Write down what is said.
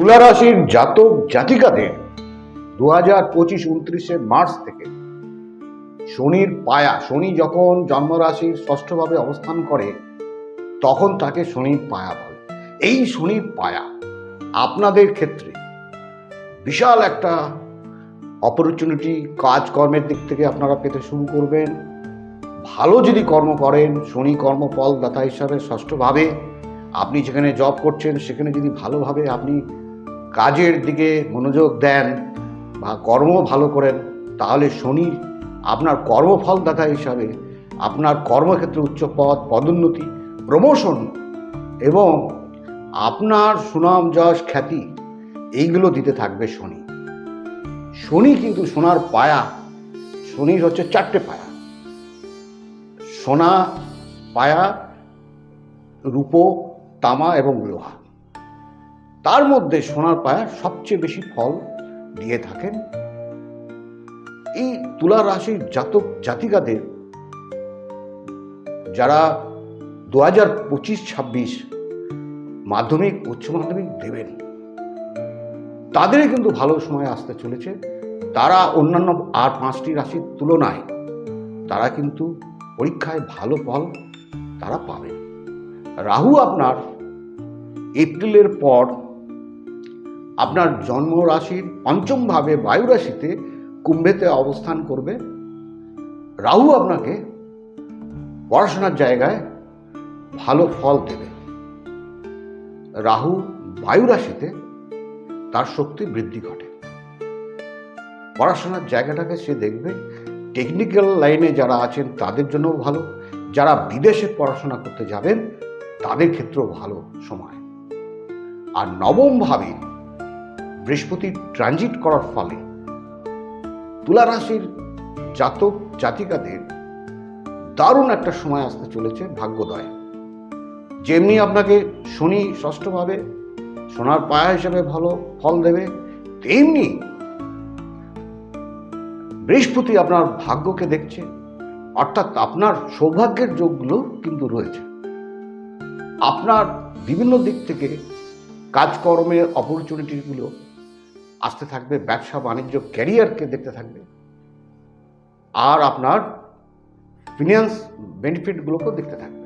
তুলা রাশির জাতক জাতিকাদের দু হাজার পঁচিশ উনত্রিশে মার্চ থেকে শনির পায়া, শনি যখন জন্মরাশির ষষ্ঠভাবে অবস্থান করে, তখন তাকে শনির পায়া বলে। এই শনির পায়া আপনাদের ক্ষেত্রে বিশাল একটা অপরচুনিটি কাজকর্মের দিক থেকে আপনারা পেতে শুরু করবেন। ভালো যদি কর্ম করেন, শনি কর্মফল দাতা হিসাবে ষষ্ঠভাবে আপনি যেখানে জব করছেন, সেখানে যদি ভালোভাবে আপনি কাজের দিকে মনোযোগ দেন বা কর্ম ভালো করেন, তাহলে শনি আপনার কর্মফলদাতা হিসাবে আপনার কর্মক্ষেত্রে উচ্চ পদ, পদোন্নতি প্রমোশন এবং আপনার সুনাম, যশ, খ্যাতি এইগুলো দিতে থাকবে শনি। শনি কিন্তু সোনার পায়া, শনির হচ্ছে চারটে পায়া। সোনা, পায়া, রূপো, তামা এবং লোহা। তার মধ্যে সোনার পায়া সবচেয়ে বেশি ফল দিয়ে থাকেন। এই তুলা রাশির জাতক জাতিকাদের যারা দু হাজার পঁচিশ ছাব্বিশ মাধ্যমিক, উচ্চ মাধ্যমিক দেবেন তাদের কিন্তু ভালো সময় আসতে চলেছে। তারা অন্যান্য আর পাঁচটি রাশির তুলনায় তারা কিন্তু পরীক্ষায় ভালো ফল তারা পাবেন। রাহু আপনার এপ্রিলের পর আপনার জন্ম রাশির পঞ্চম ভাবে বায়ু রাশিতে কুম্ভেতে অবস্থান করবে। রাহু আপনাকে পড়াশোনার জায়গায় ভালো ফল দেবে। রাহু বায়ু রাশিতে তার শক্তি বৃদ্ধি ঘটে। পড়াশোনার জায়গাটাকে সে দেখবে। টেকনিক্যাল লাইনে যারা আছেন তাদের জন্যও ভালো। যারা বিদেশে পড়াশোনা করতে যাবেন তাদের ক্ষেত্রেও ভালো সময়। আর নবম ভাবে বৃহস্পতি ট্রানজিট করার ফলে তুলা রাশির জাতক জাতিকাদের দারুণ একটা সময় আসতে চলেছে ভাগ্যোদয়। যেমনি আপনাকে শনি ষষ্ঠভাবে সোনার পায়া হিসেবে ভালো ফল দেবে, তেমনি বৃহস্পতি আপনার ভাগ্যকে দেখছে, অর্থাৎ আপনার সৌভাগ্যের যোগগুলো কিন্তু রয়েছে। আপনার বিভিন্ন দিক থেকে কাজকর্মের অপরচুনিটিগুলো আসতে থাকবে ব্যবসা বাণিজ্য ক্যারিয়ারকে দেখতে থাকবে। আর আপনার ফিনান্স বেনিফিটগুলোকেও দেখতে থাকবে।